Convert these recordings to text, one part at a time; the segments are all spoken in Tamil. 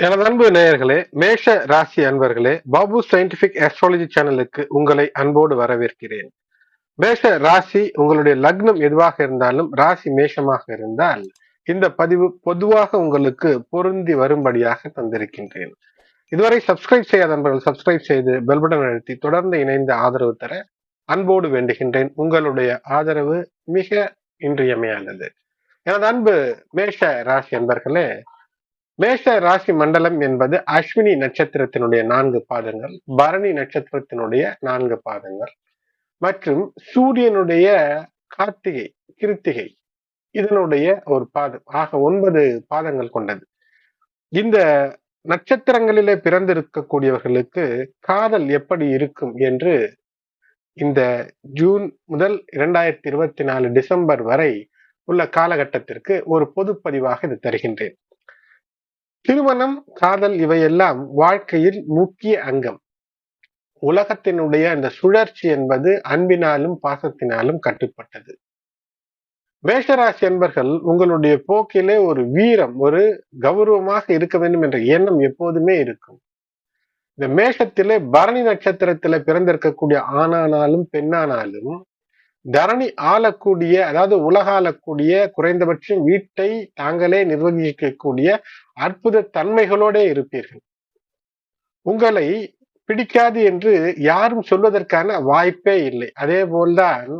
எனது அன்பு நேயர்களே மேஷ ராசி அன்பர்களே பாபு சயின்டிபிக் ஆஸ்ட்ராலஜி சேனலுக்கு உங்களை அன்போடு வரவேற்கிறேன். மேஷ ராசி உங்களுடைய லக்னம் எதுவாக இருந்தாலும் ராசி மேஷமாக இருந்தால் இந்த பதிவு பொதுவாக உங்களுக்கு பொருந்தி வரும்படியாக தந்திருக்கின்றேன். இதுவரை சப்ஸ்கிரைப் செய்யாத நண்பர்கள் சப்ஸ்கிரைப் செய்து பெல் பட்டன் அழுத்தி தொடர்ந்து இணைந்து ஆதரவு தர அன்போடு வேண்டுகின்றேன். உங்களுடைய ஆதரவு மிக இன்றியமையானது எனது அன்பு மேஷ ராசி அன்பர்களே மேஷ ராசி மண்டலம் என்பது அஸ்வினி நட்சத்திரத்தினுடைய நான்கு பாதங்கள் பரணி நட்சத்திரத்தினுடைய நான்கு பாதங்கள் மற்றும் சூரியனுடைய கார்த்திகை கிருத்திகை இதனுடைய ஒரு பாதம். ஆக ஒன்பது பாதங்கள் கொண்டது. இந்த நட்சத்திரங்களிலே பிறந்திருக்கக்கூடியவர்களுக்கு காதல் எப்படி இருக்கும் என்று இந்த ஜூன் முதல் இரண்டாயிரத்தி இருபத்தி நாலு டிசம்பர் வரை உள்ள காலகட்டத்திற்கு ஒரு பொதுப்பதிவாக இது தருகின்றேன். திருமணம் காதல் இவையெல்லாம் வாழ்க்கையில் முக்கிய அங்கம். உலகத்தினுடைய அந்த சுழற்சி என்பது அன்பினாலும் பாசத்தினாலும் கட்டுப்பட்டது. மேஷராசி என்பர்கள் உங்களுடைய போக்கிலே ஒரு வீரம் ஒரு கௌரவமாக இருக்க வேண்டும் என்ற எண்ணம் எப்போதுமே இருக்கும். இந்த மேஷத்திலே பரணி நட்சத்திரத்தில பிறந்திருக்கக்கூடிய ஆணானாலும் பெண்ணானாலும் தரணி ஆளக்கூடிய அதாவது உலக ஆளக்கூடிய குறைந்தபட்சம் வீட்டை தாங்களே நிர்வகிக்கக்கூடிய அற்புத தன்மைகளோட இருப்பீர்கள். உங்களை பிடிக்காது என்று யாரும் சொல்வதற்கான வாய்ப்பே இல்லை. அதே போல்தான்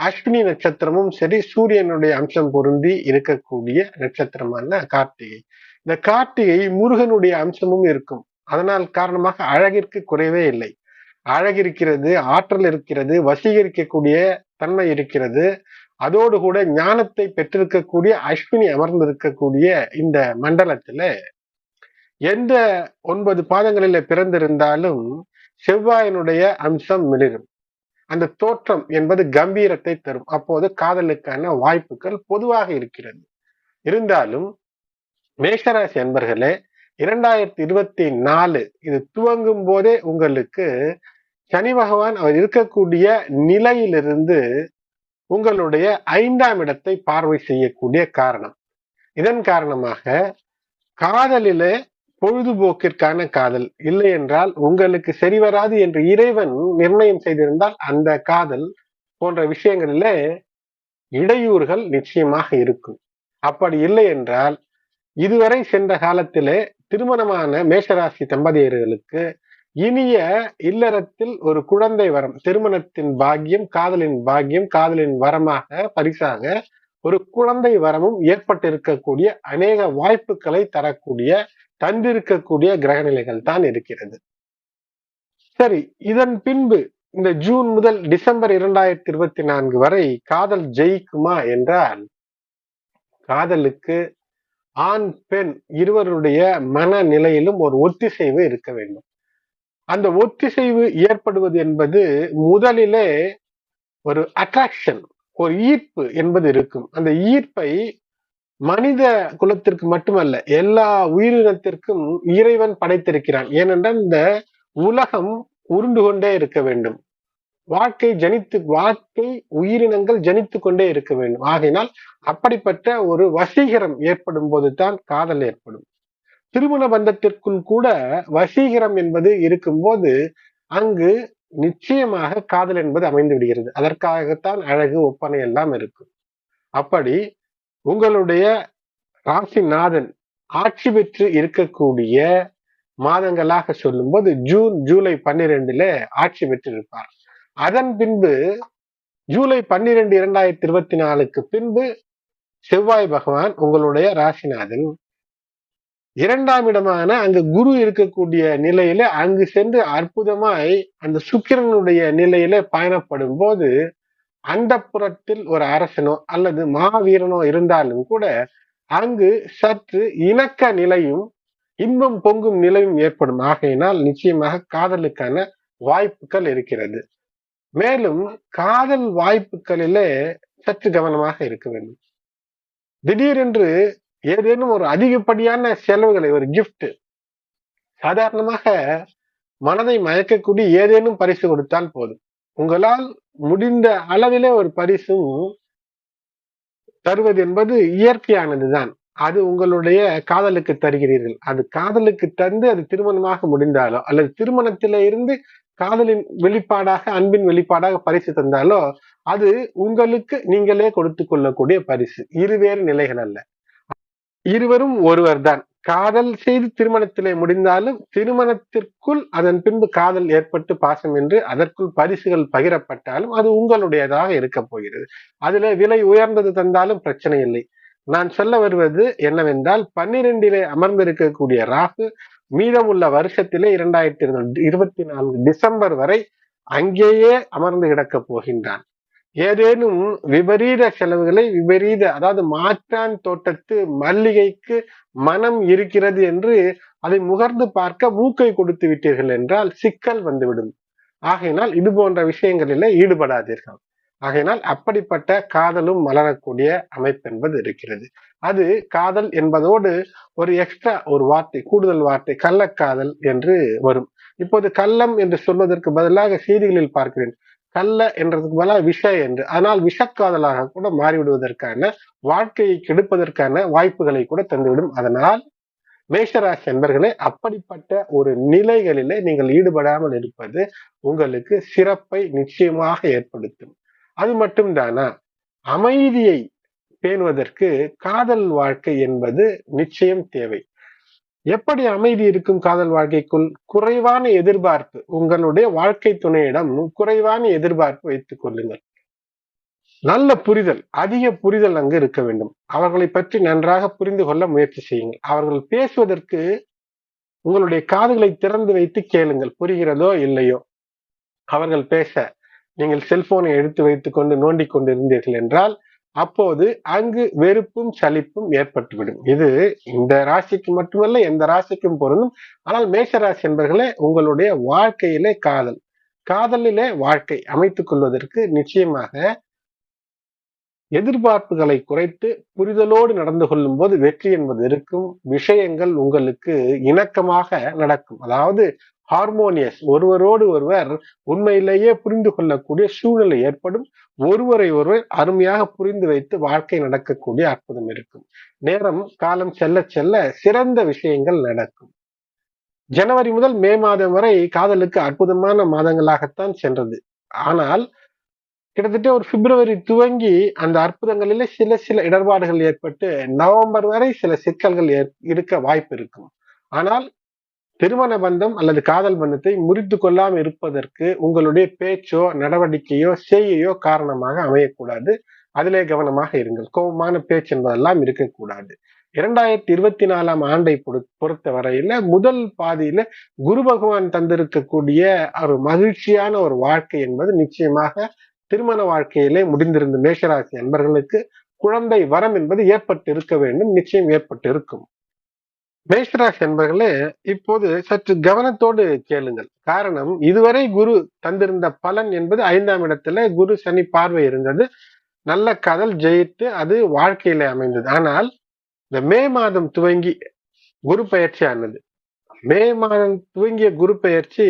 அஸ்வினி நட்சத்திரமும் சரி சூரியனுடைய அம்சம் பொருந்தி இருக்கக்கூடிய நட்சத்திரமான கார்த்திகை. இந்த கார்த்திகை முருகனுடைய அம்சமும் இருக்கும். அதனால் காரணமாக அழகிற்கு குறைவே இல்லை. அழகிருக்கிறது ஆற்றல் இருக்கிறது வசீகரிக்கக்கூடிய தன்மை இருக்கிறது. அதோடு கூட ஞானத்தை பெற்றிருக்கக்கூடிய அஸ்வினி அமர்ந்திருக்கக்கூடிய இந்த மண்டலத்துல எந்த ஒன்பது பாதங்களில பிறந்திருந்தாலும் செவ்வாயினுடைய அம்சம் மிளிரும். அந்த தோற்றம் என்பது கம்பீரத்தை தரும். அப்போது காதலுக்கான வாய்ப்புகள் பொதுவாக இருக்கிறது. இருந்தாலும் மேஷராசி அன்பர்களே இரண்டாயிரத்தி இருபத்தி நாலு இது துவங்கும் போதே உங்களுக்கு சனி பகவான் அவர் இருக்கக்கூடிய நிலையிலிருந்து உங்களுடைய ஐந்தாம் இடத்தை பார்வை செய்யக்கூடிய காரணம். இதன் காரணமாக காதலிலே பொழுதுபோக்கிற்கான காதல் இல்லை என்றால் உங்களுக்கு சரி வராது என்று இறைவன் நிர்ணயம் செய்திருந்தால் அந்த காதல் போன்ற விஷயங்களிலே இடையூறுகள் நிச்சயமாக இருக்கும். அப்படி இல்லை என்றால் இதுவரை சென்ற காலத்திலே திருமணமான மேஷராசி தம்பதியர்களுக்கு இனிய இல்லறத்தில் ஒரு குழந்தை வரம் திருமணத்தின் பாக்கியம் காதலின் பாக்கியம் காதலின் வரமாக பரிசாக ஒரு குழந்தை வரமும் ஏற்பட்டிருக்கக்கூடிய அநேக வாய்ப்புகளை தரக்கூடிய தந்திருக்கக்கூடிய கிரகநிலைகள் தான் இருக்கிறது. சரி இதன் பின்பு இந்த ஜூன் முதல் டிசம்பர் இரண்டாயிரத்தி இருபத்தி நான்கு வரை காதல் ஜெயிக்குமா என்றால் காதலுக்கு ஆண் பெண் இருவருடைய மனநிலையிலும் ஒரு ஒத்திசைவு இருக்க வேண்டும். அந்த ஒத்திசைவு ஏற்படுவது என்பது முதலிலே ஒரு அட்ராக்ஷன் ஒரு ஈர்ப்பு என்பது இருக்கும். அந்த ஈர்ப்பை மனித குலத்திற்கு மட்டுமல்ல எல்லா உயிரினத்திற்கும் இறைவன் படைத்திருக்கிறான். ஏனென்றால் இந்த உலகம் உருண்டு கொண்டே இருக்க வேண்டும். வாழ்க்கை ஜனித்து வாழ்க்கை உயிரினங்கள் ஜனித்து கொண்டே இருக்க வேண்டும். ஆகையினால் அப்படிப்பட்ட ஒரு வசீகரம் ஏற்படும் போதுதான் காதல் ஏற்படும். திருமண பந்தத்திற்குள் கூட வசீகரம் என்பது இருக்கும்போது அங்கு நிச்சயமாக காதல் என்பது அமைந்து விடுகிறது. அதற்காகத்தான் அழகு ஒப்பனை எல்லாம் இருக்கும். அப்படி உங்களுடைய ராசிநாதன் ஆட்சி பெற்று இருக்கக்கூடிய மாதங்களாக சொல்லும்போது ஜூன் ஜூலை பன்னிரெண்டுல ஆட்சி பெற்று இருப்பார் அதன் பின்பு ஜூலை பன்னிரெண்டு இரண்டாயிரத்தி இருபத்தி நாலுக்கு பின்பு செவ்வாய் பகவான் உங்களுடைய ராசிநாதன் இரண்டாம் இடமான அங்கு குரு இருக்கக்கூடிய நிலையில அங்கு சென்று அற்புதமாய் அந்த சுக்கிரனுடைய நிலையில பயணப்படும் போது அந்த புறத்தில் ஒரு அரசனோ அல்லது மாவீரனோ இருந்தாலும் கூட அங்கு சற்று இணக்க நிலையும் இன்பம் பொங்கும் நிலையும் ஏற்படும். ஆகையினால் நிச்சயமாக காதலுக்கான வாய்ப்புகள் இருக்கிறது. மேலும் காதல் வாய்ப்புகளிலே சற்று கவனமாக இருக்க வேண்டும். திடீரென்று ஏதேனும் ஒரு அதிகப்படியான செலவுகளை ஒரு கிஃப்ட் சாதாரணமாக மனதை மயக்கக்கூடிய ஏதேனும் பரிசு கொடுத்தால் போதும். உங்களால் முடிந்த அளவிலே ஒரு பரிசும் தருவது என்பது இயற்கையானதுதான் அது உங்களுடைய காதலுக்கு தருகிறீர்கள். அது காதலுக்கு தந்து அது திருமணமாக முடிந்தாலோ அல்லது திருமணத்தில இருந்து காதலின் வெளிப்பாடாக அன்பின் வெளிப்பாடாக பரிசு தந்தாலோ அது உங்களுக்கு நீங்களே கொடுத்து கொள்ளக்கூடிய பரிசு. இருவேறு நிலைகள் அல்ல. இருவரும் ஒருவர் தான் காதல் செய்து திருமணத்திலே முடிந்தாலும் திருமணத்திற்குள் அதன் பின்பு காதல் ஏற்பட்டு பாசம் என்று அதற்குள் பரிசுகள் பகிரப்பட்டாலும் அது உங்களுடையதாக இருக்க போகிறது. அதுல விலை உயர்ந்தது தந்தாலும் பிரச்சனை இல்லை. நான் சொல்ல வருவது என்னவென்றால் பன்னிரெண்டிலே அமர்ந்திருக்கக்கூடிய ராகு மீதமுள்ள வருஷத்திலே இரண்டாயிரத்தி இருபத்தி நான்கு டிசம்பர் வரை அங்கேயே அமர்ந்து கிடக்கப் போகின்றான். ஏதேனும் விபரீத செலவுகளை விபரீத அதாவது மாற்றான் தோட்டத்து மல்லிகைக்கு மனம் இருக்கிறது என்று அதை முகர்ந்து பார்க்க மூக்கை கொடுத்து விட்டீர்கள் என்றால் சிக்கல் வந்துவிடும். ஆகையினால் இது போன்ற விஷயங்களில் ஈடுபடாதீர்கள். ஆகையினால் அப்படிப்பட்ட காதலும் மலரக்கூடிய அமைப்பு என்பது இருக்கிறது. அது காதல் என்பதோடு ஒரு எக்ஸ்ட்ரா ஒரு வார்த்தை கூடுதல் வார்த்தை கள்ளக்காதல் என்று வரும். இப்போது கள்ளம் என்று சொல்வதற்கு பதிலாக செய்திகளில் பார்க்கிறேன். கல்ல என்றதுக்கு மேல விஷ என்று. ஆனால் விஷக்காதலாக கூட மாறிவிடுவதற்கான வாழ்க்கையை கெடுப்பதற்கான வாய்ப்புகளை கூட தந்துவிடும். அதனால் மேஷராசி என்பர்களே அப்படிப்பட்ட ஒரு நிலைகளிலே நீங்கள் ஈடுபடாமல் இருப்பது உங்களுக்கு சிறப்பை நிச்சயமாக ஏற்படுத்தும். அது மட்டும்தானா? அமைதியை பேணுவதற்கு காதல் வாழ்க்கை என்பது நிச்சயம் தேவை. எப்படி அமைதி இருக்கும் காதல் வாழ்க்கைக்குள்? குறைவான எதிர்பார்ப்பு. உங்களுடைய வாழ்க்கை துணையிடம் குறைவான எதிர்பார்ப்பு வைத்துக் கொள்ளுங்கள். நல்ல புரிதல் அதிக புரிதல் அங்கு இருக்க வேண்டும். அவர்களை பற்றி நன்றாக புரிந்து கொள்ள முயற்சி செய்யுங்கள். அவர்கள் பேசுவதற்கு உங்களுடைய காதுகளை திறந்து வைத்து கேளுங்கள். புரிகிறதோ இல்லையோ? அவர்கள் பேச நீங்கள் செல்போனை எடுத்து வைத்துக் கொண்டு நோண்டிக் கொண்டிருந்தீர்கள் என்றால் அப்போது அங்கு வெறுப்பும் சலிப்பும் ஏற்பட்டுவிடும். இது இந்த ராசிக்கு மட்டுமல்ல எந்த ராசிக்கும் பொருந்தும். ஆனால் மேஷ ராசி என்பர்களே உங்களுடைய வாழ்க்கையிலே காதல். காதலிலே வாழ்க்கை அமைத்துக் கொள்வதற்கு நிச்சயமாக எதிர்பார்ப்புகளை குறைத்து புரிதலோடு நடந்து கொள்ளும் போது வெற்றி என்பது இருக்கும். விஷயங்கள் உங்களுக்கு இணக்கமாக நடக்கும். அதாவது ஹார்மோனியஸ் ஒருவரோடு ஒருவர் உண்மையிலேயே புரிந்து கொள்ளக்கூடிய சூழ்நிலை ஏற்படும். ஒருவரை ஒருவர் அருமையாக புரிந்து வைத்து வாழ்க்கை நடக்கக்கூடிய அற்புதம் இருக்கும். நேரம் காலம் செல்ல செல்ல சிறந்த விஷயங்கள் நடக்கும். ஜனவரி முதல் மே மாதம் வரை காதலுக்கு அற்புதமான மாதங்களாகத்தான் சென்றது. ஆனால் கிட்டத்தட்ட ஒரு பிப்ரவரி துவங்கி அந்த அற்புதங்களிலே சில சில இடர்பாடுகள் ஏற்பட்டு நவம்பர் வரை சில சிக்கல்கள் இருக்க வாய்ப்பு இருக்கும். ஆனால் திருமண பந்தம் அல்லது காதல் பந்தத்தை முறித்து கொள்ளாமல் இருப்பதற்கு உங்களுடைய பேச்சோ நடவடிக்கையோ செய்யையோ காரணமாக அமையக்கூடாது. அதிலே கவனமாக இருங்கள். கோபமான பேச்சு என்பதெல்லாம் இருக்கக்கூடாது. இரண்டாயிரத்தி இருபத்தி நாலாம் ஆண்டை பொறுத்த வரையில முதல் பாதியில குரு பகவான் தந்திருக்கக்கூடிய ஒரு மகிழ்ச்சியான ஒரு வாழ்க்கை என்பது நிச்சயமாக திருமண வாழ்க்கையிலே முடிந்திருந்த மேஷராசி அன்பர்களுக்கு குழந்தை வரம் என்பது ஏற்பட்டு இருக்க வேண்டும். நிச்சயம் ஏற்பட்டு இருக்கும் மேஷராசி என்பர்களே இப்போது சற்று கவனத்தோடு கேளுங்கள். காரணம் இதுவரை குரு தந்திருந்த பலன் என்பது ஐந்தாம் இடத்துல குரு சனி பார்வை இருந்தது. நல்ல கதல் ஜெயித்து அது வாழ்க்கையில அமைந்தது. ஆனால் இந்த மே மாதம் துவங்கி குரு பயிற்சி ஆனது மே மாதம் துவங்கிய குரு பயிற்சி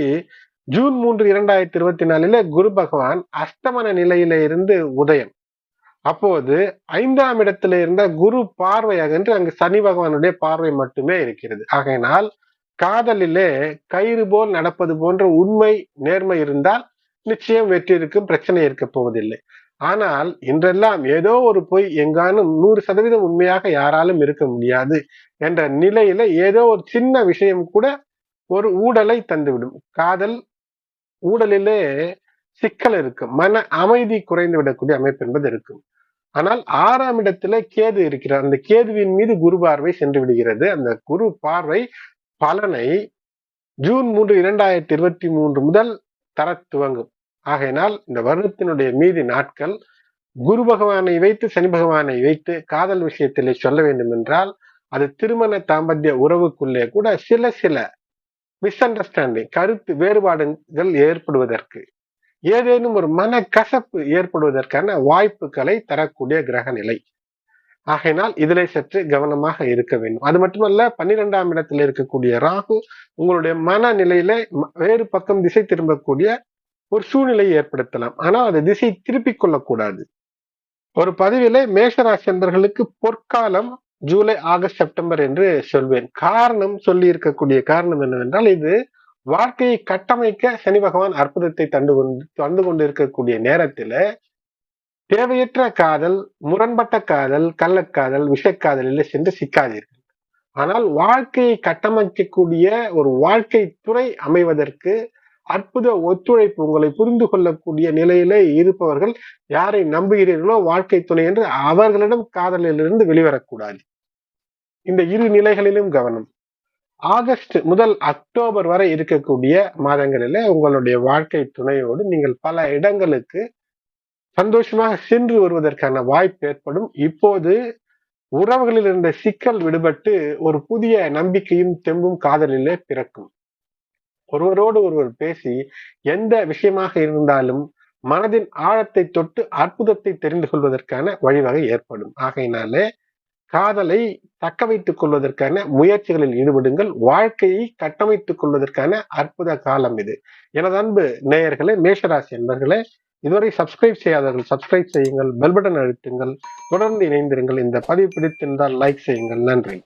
ஜூன் மூன்று இரண்டாயிரத்தி இருபத்தி நாலுல குரு பகவான் அஸ்தமன நிலையில இருந்து உதயம். அப்போது ஐந்தாம் இடத்துல இருந்த குரு பார்வையாக என்று அங்கு சனி பகவானுடைய பார்வை மட்டுமே இருக்கிறது. ஆகையினால் காதலிலே கயிறு போல் நடப்பது போன்ற உண்மை நேர்மை இருந்தால் நிச்சயம் வெற்றி இருக்கும் பிரச்சனை இருக்க போவதில்லை. ஆனால் இன்றெல்லாம் ஏதோ ஒரு பொய் எங்கானும் நூறு சதவீதம் உண்மையாக யாராலும் இருக்க முடியாது என்ற நிலையில ஏதோ ஒரு சின்ன விஷயம் கூட ஒரு ஊடலை தந்துவிடும். காதல் ஊடலிலே சிக்கல் இருக்கும். மன அமைதி குறைந்து விடக்கூடிய அமைப்பு என்பது இருக்கும். ஆனால் ஆறாம் இடத்துல கேது இருக்கிறார். அந்த கேதுவின் மீது குரு பார்வை சென்று விடுகிறது. அந்த குரு பார்வை பலனை ஜூன் மூன்று இரண்டாயிரத்தி இருபத்தி மூன்று முதல் தர துவங்கும். ஆகையினால் இந்த வருடத்தினுடைய மீதி நாட்கள் குரு பகவானை வைத்து சனி பகவானை வைத்து காதல் விஷயத்திலே சொல்ல வேண்டும் என்றால் அது திருமண தாம்பத்திய உறவுக்குள்ளே கூட சில சில மிஸ் அண்டர்ஸ்டாண்டிங் கருத்து வேறுபாடுகள் ஏற்படுவதற்கு ஏதேனும் ஒரு மன கசப்பு ஏற்படுவதற்கான வாய்ப்புகளை தரக்கூடிய கிரக நிலை. ஆகையினால் இதிலே சற்று கவனமாக இருக்க வேண்டும். அது மட்டுமல்ல பன்னிரெண்டாம் இடத்தில் இருக்கக்கூடிய ராகு உங்களுடைய மன நிலையில வேறு பக்கம் திசை திரும்பக்கூடிய ஒரு சூழ்நிலையை ஏற்படுத்தலாம். ஆனால் அது திசை திருப்பிக் கொள்ளக்கூடாது. ஒரு பதிவிலே மேஷராசி என்பர்களுக்கு பொற்காலம் ஜூலை ஆகஸ்ட் செப்டம்பர் என்று சொல்வேன். காரணம் சொல்லி இருக்கக்கூடிய காரணம் என்னவென்றால் இது வாழ்க்கையை கட்டமைக்க சனி பகவான் அற்புதத்தை தந்து கொண்டு தந்து கொண்டிருக்கக்கூடிய நேரத்துல தேவையற்ற காதல் முரண்பட்ட காதல் கள்ளக்காதல் விஷக்காதலில் சென்று சிக்காதீர்கள். ஆனால் வாழ்க்கையை கட்டமைக்கக்கூடிய ஒரு வாழ்க்கை துறை அமைவதற்கு அற்புத ஒத்துழைப்பு உங்களை புரிந்து கொள்ளக்கூடிய நிலையில இருப்பவர்கள் யாரை நம்புகிறீர்களோ வாழ்க்கை துணை என்று அவர்களிடம் காதலிலிருந்து வெளிவரக்கூடாது. இந்த இரு நிலைகளிலும் கவனம். ஆகஸ்ட் முதல் அக்டோபர் வரை இருக்கக்கூடிய மாதங்களில உங்களுடைய வாழ்க்கை துணையோடு நீங்கள் பல இடங்களுக்கு சந்தோஷமாக சென்று வருவதற்கான வாய்ப்பு ஏற்படும். இப்போது உறவுகளில் இருந்த சிக்கல் விடுபட்டு ஒரு புதிய நம்பிக்கையும் தெம்பும் காதலிலே பிறக்கும். ஒருவரோடு ஒருவர் பேசி எந்த விஷயமாக இருந்தாலும் மனதின் ஆழத்தை தொட்டு அற்புதத்தை தெரிந்து கொள்வதற்கான வழிவகை ஏற்படும். ஆகையினாலே காதலை தக்க வைத்துக் கொள்வதற்கான முயற்சிகளில் ஈடுபடுங்கள். வாழ்க்கையை கட்டமைத்துக் கொள்வதற்கான அற்புத காலம் இது. எனது அன்பு நேயர்களே மேஷராசி என்பர்களே இதுவரை சப்ஸ்கிரைப் செய்யாதவர்கள் சப்ஸ்கிரைப் செய்யுங்கள் பெல் பட்டன் அழுத்துங்கள் தொடர்ந்து இணைந்திருங்கள். இந்த பதிவு பிடித்திருந்தால் லைக் செய்யுங்கள். நன்றி.